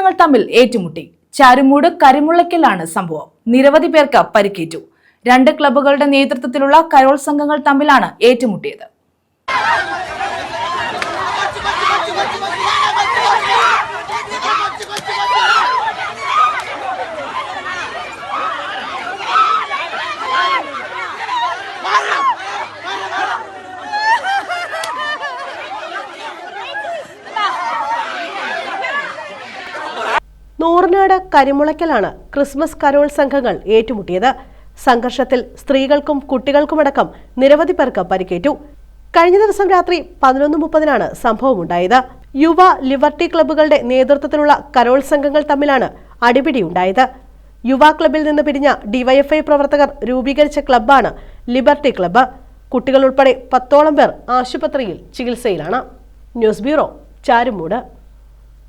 സംഘങ്ങൾ തമ്മിൽ ഏറ്റുമുട്ടി. ചാരുമൂട് കരിമുള്ളയ്ക്കലാണ് സംഭവം. നിരവധി പേർക്ക് പരിക്കേറ്റു. രണ്ട് ക്ലബ്ബുകളുടെ നേതൃത്വത്തിലുള്ള കരോൾ സംഘങ്ങൾ തമ്മിലാണ് ഏറ്റുമുട്ടിയത്. നൂറിനാട് കരിമുളയ്ക്കലാണ് ക്രിസ്മസ് കരോൾ സംഘങ്ങൾ ഏറ്റുമുട്ടിയത്. സംഘർഷത്തിൽ സ്ത്രീകൾക്കും കുട്ടികൾക്കുമടക്കം നിരവധി പേർക്ക് പരിക്കേറ്റു. കഴിഞ്ഞ ദിവസം രാത്രി പതിനൊന്ന് മുപ്പതിനാണ് സംഭവമുണ്ടായത് യുവ ലിബർട്ടി ക്ലബ്ബുകളുടെ നേതൃത്വത്തിലുള്ള കരോൾ സംഘങ്ങൾ തമ്മിലാണ് അടിപിടിയുണ്ടായത് യുവ ക്ലബിൽ നിന്ന് പിരിഞ്ഞ ഡിവൈഎഫ്ഐ പ്രവർത്തകർ രൂപീകരിച്ച ക്ലബ്ബാണ് ലിബർട്ടി ക്ലബ്ബ്. കുട്ടികൾ ഉൾപ്പെടെ പത്തോളം പേർ ആശുപത്രിയിൽ ചികിത്സയിലാണ്. News bureau Charummood.